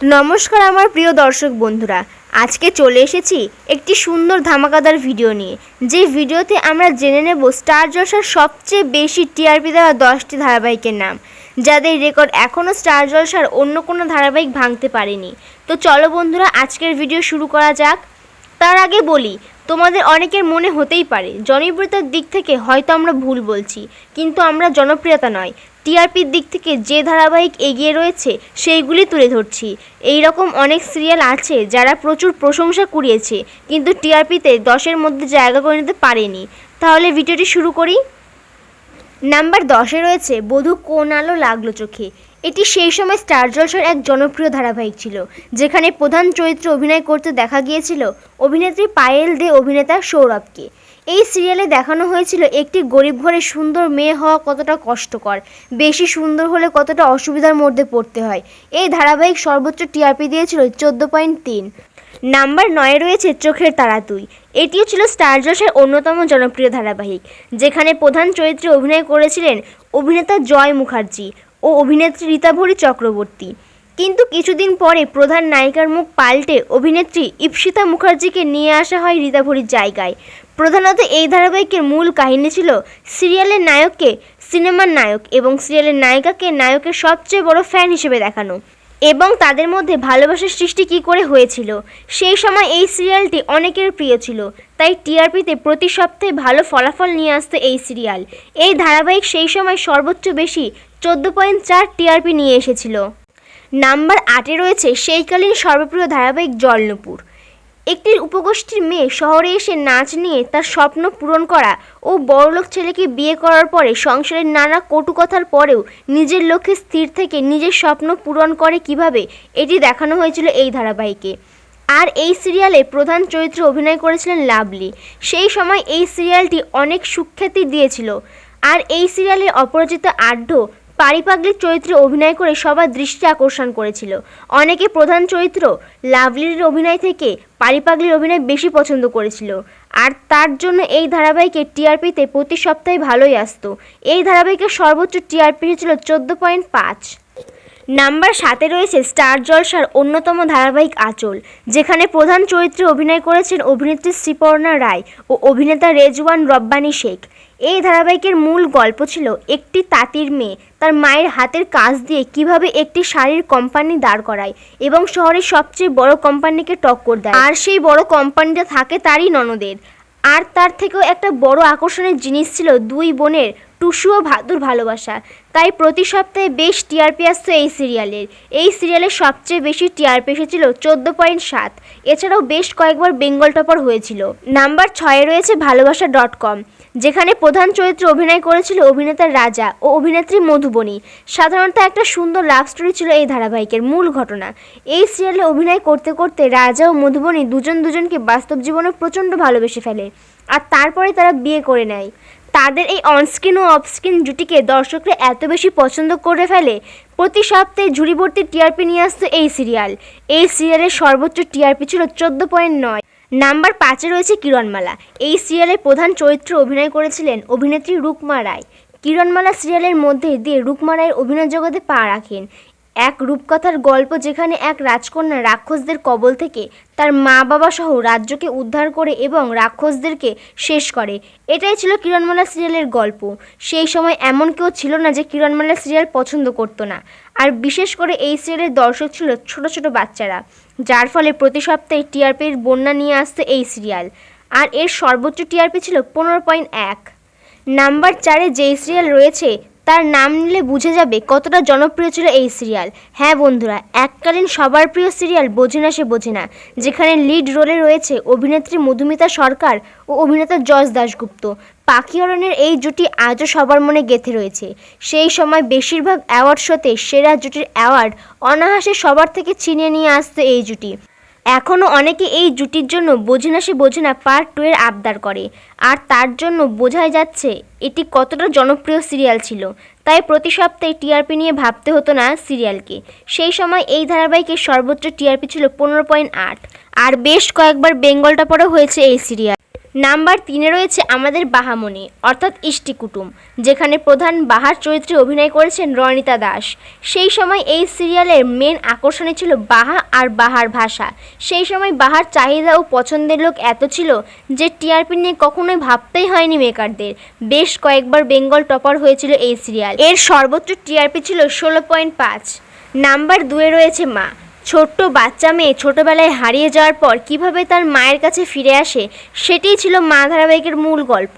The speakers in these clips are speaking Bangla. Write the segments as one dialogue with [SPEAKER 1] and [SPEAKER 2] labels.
[SPEAKER 1] নমস্কার আমার প্রিয় দর্শক বন্ধুরা। আজকে চলে এসেছি একটি সুন্দর ধামাকাদার ভিডিও নিয়ে। যে ভিডিওতে আমরা জেনে নেব স্টার জলসার সবচেয়ে বেশি টিআরপি দেওয়া দশটি ধারাবাহিকের নাম, যাদের রেকর্ড এখনও স্টার জলসার অন্য কোনো ধারাবাহিক ভাঙতে পারেনি। তো চলো বন্ধুরা, আজকের ভিডিও শুরু করা যাক। তার আগে বলি, তোমাদের অনেকের মনে হতেই পারে, জনপ্রিয়তার দিক থেকে হয়তো আমরা ভুল বলছি, কিন্তু আমরা জনপ্রিয়তা নয়। টিআরপির দিক থেকে যে ধারাবাহিক এগিয়ে রয়েছে, সেইগুলি তুলে ধরছি। এই রকম অনেক সিরিয়াল আছে যারা প্রচুর প্রশংসা কুড়িয়েছে, কিন্তু টিআরপিতে দশের মধ্যে জায়গা করে নিতে পারেনি। তাহলে ভিডিওটি শুরু করি। নাম্বার দশে রয়েছে, বধূ কোন আলো লাগল চোখে? এটি সেই সময় স্টার জলসার এক জনপ্রিয় ধারাবাহিক ছিল, যেখানে প্রধান চরিত্রে অভিনয় করতে দেখা গিয়েছিল অভিনেত্রী পায়েল দে অভিনেতা সৌরভকে। এই সিরিয়ালে দেখানো হয়েছিল একটি গরিব ঘরে সুন্দর মেয়ে হওয়া কতটা কষ্টকর, বেশি সুন্দর হলে কতটা অসুবিধার মধ্যে পড়তে হয়। এই ধারাবাহিক সর্বোচ্চ টিআরপি দিয়েছিল চোদ্দ পয়েন্ট তিন। নাম্বার নয়ে রয়েছে চোখের তারা তুই এটিও ছিল স্টার জলসার অন্যতম জনপ্রিয় ধারাবাহিক, যেখানে প্রধান চরিত্রে অভিনয় করেছিলেন অভিনেতা জয় মুখার্জি। ও অভিনেত্রী রীতাভরি চক্রবর্তী। কিন্তু কিছুদিন পরে প্রধান নায়িকার মুখ পাল্টে অভিনেত্রী ইপ্সিতা মুখার্জিকে নিয়ে আসা হয় রীতাভরির জায়গায়। প্রধানত এই ধারাবাহিকের মূল কাহিনী ছিল সিরিয়ালের নায়ককে সিনেমার নায়ক এবং সিরিয়ালের নায়িকাকে নায়কের সবচেয়ে বড় ফ্যান হিসেবে দেখানো। এবং তাদের মধ্যে ভালোবাসার সৃষ্টি কী করে হয়েছিল? সেই সময় এই সিরিয়ালটি অনেকের প্রিয় ছিল, তাই টিআরপিতে প্রতি সপ্তাহে ভালো ফলাফল নিয়ে আসতো এই সিরিয়াল। এই ধারাবাহিক সেই সময় সর্বোচ্চ বেশি চোদ্দ পয়েন্ট চার টিআরপি নিয়ে এসেছিল। নাম্বার আটে রয়েছে সেইকালীন সর্বপ্রিয় ধারাবাহিক জলনুপুর। একটি উপগোষ্ঠীর মেয়ে শহরে এসে নাচ নিয়ে তার স্বপ্ন পূরণ করা ও বড়লোক ছেলেকে বিয়ে করার পরে সংসারের নানা কটু কথার পরেও নিজের লক্ষ্যে স্থির থেকে নিজের স্বপ্ন পূরণ করে কীভাবে, এটি দেখানো হয়েছিল এই ধারাবাহিকে। আর এই সিরিয়ালে প্রধান চরিত্রে অভিনয় করেছিলেন লাভলি। সেই সময় এই সিরিয়ালটি অনেক সুখ্যাতি দিয়েছিল। আর এই সিরিয়ালে অপরাজিত আঢ্য পারিপাগলিক চরিত্রে অভিনয় করে সবার দৃষ্টি আকর্ষণ করেছিল। অনেকে প্রধান চরিত্র লাভলির অভিনয় থেকে পারিপাগলির অভিনয় বেশি পছন্দ করেছিল। আর তার জন্য এই ধারাবাহিকে টিআরপিতে প্রতি সপ্তাহে ভালোই আসতো। এই ধারাবাহিকের সর্বোচ্চ টিআরপি ছিল চোদ্দ পয়েন্ট পাঁচ। নাম্বার সাতে রয়েছে স্টার জলসার অন্যতম ধারাবাহিক আঁচল, যেখানে প্রধান চরিত্রে অভিনয় করেছেন অভিনেত্রী শ্রীপর্ণা রায় ও অভিনেতা রেজওয়ান রব্বানী শেখ। এই ধারাবাহিকের মূল গল্প ছিল একটি তাঁতির মেয়ে তার মায়ের হাতের কাজ দিয়ে কীভাবে একটি শাড়ির কোম্পানি দাঁড় করায় এবং শহরের সবচেয়ে বড় কোম্পানিকে টক্কর দেয়। আর সেই বড় কোম্পানিটা থাকে তারই ননদের। আর তার থেকেও একটা বড় আকর্ষণের জিনিস ছিল দুই বোনের টুসু ও ভাদুর ভালোবাসা। তাই প্রতি সপ্তাহে বেশ টিআরপি আসতো এই সিরিয়ালের। এই সিরিয়ালের সবচেয়ে বেশি টিআরপি এসেছিল চোদ্দ পয়েন্ট সাত। এছাড়াও বেশ কয়েকবার বেঙ্গল টপার হয়েছিল। নাম্বার ছয়ে রয়েছে ভালোবাসা ডট কম, যেখানে প্রধান চরিত্রে অভিনয় করেছিল অভিনেতা রাজা ও অভিনেত্রী মধুবনী। সাধারণত একটা সুন্দর লাভ স্টোরি ছিল এই ধারাবাহিকের মূল ঘটনা। এই সিরিয়ালে অভিনয় করতে করতে রাজা ও মধুবনী দুজন দুজনকে বাস্তব জীবনে প্রচণ্ড ভালোবেসে ফেলে। আর তারপরে তারা বিয়ে করে নেয়। তাদের এই অনস্ক্রিন ও অফস্ক্রিন জুটিকে দর্শকরা এত বেশি পছন্দ করে ফেলে, প্রতি সপ্তাহে ঝুড়ি ভর্তি টিআরপি নিয়ে আসতো এই সিরিয়াল এই সিরিয়ালের সর্বোচ্চ টিআরপি ছিল চোদ্দ পয়েন্ট নয়। নাম্বার পাঁচে রয়েছে কিরণমালা। এই সিরিয়ালের প্রধান চরিত্রে অভিনয় করেছিলেন অভিনেত্রী রুকমা রায়। কিরণমালা সিরিয়ালের মধ্যে দিয়ে রুকমা রায়ের অভিনয় জগতে পা রাখেন। এক রূপকথার গল্প যেখানে এক রাজকন্যা রাক্ষসদের কবল থেকে তার মা বাবা সহ রাজ্যকে উদ্ধার করে এবং রাক্ষসদেরকে শেষ করে। এটাই ছিল কিরণমালা সিরিয়ালের গল্প। সেই সময় এমন কেউ ছিল না যে কিরণমালা সিরিয়াল পছন্দ করতো না। আর বিশেষ করে এই সিরিয়ালের দর্শক ছিল ছোট ছোট বাচ্চারা, যার ফলে প্রতি সপ্তাহে টিআরপির বন্যা নিয়ে আসতো এই সিরিয়াল। আর এর সর্বোচ্চ টিআরপি ছিল পনেরো পয়েন্ট এক। নাম্বার চারে যেই সিরিয়াল রয়েছে তার নাম নিলে বুঝে যাবে কতটা জনপ্রিয় ছিল এই সিরিয়াল। হ্যাঁ বন্ধুরা, এককালীন সবার প্রিয় সিরিয়াল বোঝে না সে বোঝে না, যেখানে লিড রোলে রয়েছে অভিনেত্রী মধুমিতা সরকার ও অভিনেতা যশ দাশগুপ্ত। পাখি অরণ্যের এই জুটি আজও সবার মনে গেঁথে রয়েছে। সেই সময় বেশিরভাগ অ্যাওয়ার্ড শোতে সেরা জুটির অ্যাওয়ার্ড অনায়াসে সবার থেকে ছিনিয়ে নিয়ে আসতো এই জুটি। এখনও অনেকে এই জুটির জন্য বোঝে না, সে বোঝে না পার্ট টু এর আবদার করে। আর তার জন্য বোঝাই যাচ্ছে, এটি কতটা জনপ্রিয় সিরিয়াল ছিল। তাই প্রতি সপ্তাহে টিআরপি নিয়ে ভাবতে হতো না সিরিয়ালকে সেই সময় এই ধারাবাহিকের সর্বোচ্চ টিআরপি ছিল পনেরো পয়েন্ট আট। আর বেশ কয়েকবার বেঙ্গলটা টপারও হয়েছে এই সিরিয়াল নাম্বার তিনে রয়েছে আমাদের বাহামণি অর্থাৎ ইষ্টি কুটুম, যেখানে প্রধান বাহার চরিত্রে অভিনয় করেছেন রনিতা দাস। সেই সময় এই সিরিয়ালের মেন আকর্ষণই ছিল বাহা আর বাহার ভাষা। সেই সময় বাহার চাহিদা ও পছন্দের লোক এত ছিল যে টিআরপি নিয়ে কখনোই ভাবতেই হয়নি মেকারদের। বেশ কয়েকবার বেঙ্গল টপার হয়েছিল এই সিরিয়াল। এর সর্বোচ্চ টিআরপি ছিল ষোলো পয়েন্ট পাঁচ। নাম্বার দুয়ে রয়েছে মা ছোট্ট বাচ্চা মেয়ে ছোটবেলায় হারিয়ে যাওয়ার পর কীভাবে তার মায়ের কাছে ফিরে আসে, সেটিই ছিল মা ধারাবাহিকের মূল গল্প।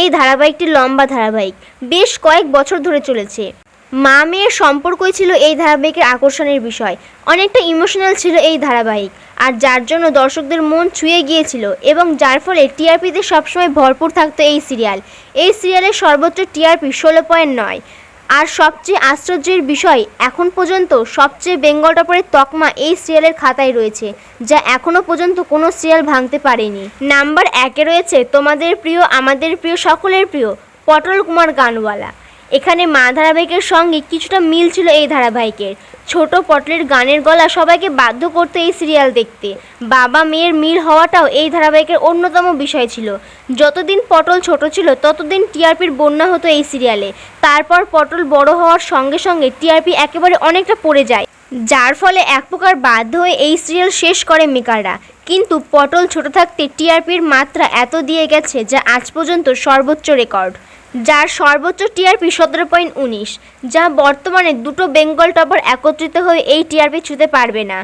[SPEAKER 1] এই ধারাবাহিকটি লম্বা ধারাবাহিক, বেশ কয়েক বছর ধরে চলেছে। মা মেয়ের সম্পর্কই ছিল এই ধারাবাহিকের আকর্ষণের বিষয়, অনেকটা ইমোশনাল ছিল এই ধারাবাহিক, আর যার জন্য দর্শকদের মন ছুঁয়ে গিয়েছিল এবং যার ফলে টিআরপিতে সবসময় ভরপুর থাকতো এই সিরিয়াল। এই সিরিয়ালের সর্বোচ্চ টিআরপি ষোলো পয়েন্ট নয়। আর সবচেয়ে আশ্চর্যের বিষয়, এখন পর্যন্ত সবচেয়ে বেঙ্গল টপারের তকমা এই সিরিয়ালের খাতায় রয়েছে, যা এখনও পর্যন্ত কোনো সিরিয়াল ভাঙতে পারেনি। নাম্বার একে রয়েছে তোমাদের প্রিয়, আমাদের প্রিয়, সকলের প্রিয়, পটল কুমার গানওয়ালা। এখানে মা ধারাবাহিকের সঙ্গে কিছুটা মিল ছিল এই ধারাবাহিকের। ছোট পটলের গানের গলা সবাইকে বাধ্য করতো এই সিরিয়াল দেখতে। বাবা মেয়ের মিল হওয়াটাও এই ধারাবাহিকের অন্যতম বিষয় ছিল। যতদিন পটল ছোট ছিল, ততদিন টিআরপির বন্যা হতো এই সিরিয়ালে। তারপর পটল বড় হওয়ার সঙ্গে সঙ্গে টিআরপি একেবারে অনেকটা পড়ে যায়। যার ফলে এক প্রকার বাধ্য হয়ে এই সিরিয়াল শেষ করে মেকাররা কিন্তু পটল ছোট থাকতে টিআরপির মাত্রা এত দিয়ে গেছে যা আজ পর্যন্ত সর্বোচ্চ রেকর্ড, যার সর্বোচ্চ টিআরপি সতেরো পয়েন্ট উনিশ, যা বর্তমানে দুটো বেঙ্গল টপার একত্রিত হয়ে এই টিআরপি ছুতে পারবে না।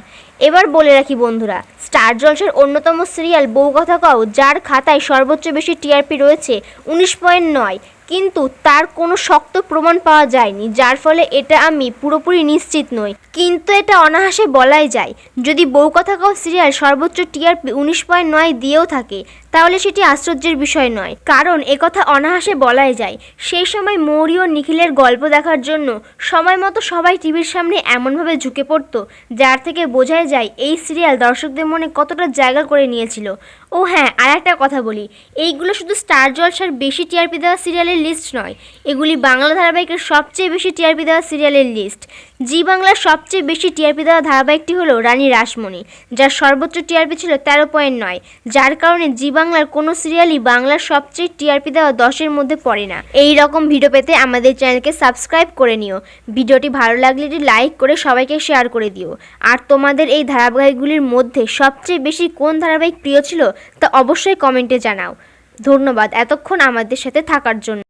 [SPEAKER 1] এবার বলে রাখি বন্ধুরা, স্টার জলসের অন্যতম সিরিয়াল বউ কথা কও, যার খাতায় সর্বোচ্চ বেশি টিআরপি রয়েছে উনিশ পয়েন্ট নয় কিন্তু তার কোনো শক্ত প্রমাণ পাওয়া যায়নি, যার ফলে এটা আমি পুরোপুরি নিশ্চিত নই। কিন্তু এটা অনায়াসে বলাই যায়। যদি বউ কথা কাউ সিরিয়াল সর্বোচ্চ টিআরপি উনিশ পয়েন্ট নয় দিয়েও থাকে তাহলে সেটি আশ্চর্যের বিষয় নয়। কারণ একথা অনায়াসে বলাই যায়, সেই সময় মৌরি ও নিখিলের গল্প দেখার জন্য সময় মতো সবাই টিভির সামনে এমনভাবে ঝুঁকে পড়তো, যার থেকে বোঝাই যায় এই সিরিয়াল দর্শকদের মনে কতটা জায়গা করে নিয়েছিল। ও হ্যাঁ আর একটা কথা বলি, এইগুলো শুধু স্টার জলসার বেশি টিআরপি দেওয়া সিরিয়ালের লিস্ট নয়, এগুলি বাংলা ধারাবাহিকের সবচেয়ে বেশি টিআরপি দেওয়া সিরিয়ালের লিস্ট জি বাংলার সবচেয়ে বেশি টিআরপি দেওয়া ধারাবাহিকটি হলো রানী রাসমণি, যার সর্বোচ্চ টিআরপি ছিল তেরো পয়েন্ট নয়, যার কারণে জি বাংলার কোনো সিরিয়ালই বাংলার সবচেয়ে টিআরপি দেওয়া দশের মধ্যে পড়ে না। এই রকম ভিডিও পেতে আমাদের চ্যানেলকে সাবস্ক্রাইব করে নিও। ভিডিওটি ভালো লাগলে এটি লাইক করে সবাইকে শেয়ার করে দিও। আর তোমাদের এই ধারাবাহিকগুলির মধ্যে সবচেয়ে বেশি কোন ধারাবাহিক প্রিয় ছিল তা অবশ্যই কমেন্টে জানাও। ধন্যবাদ এতক্ষণ আমাদের সাথে থাকার জন্য।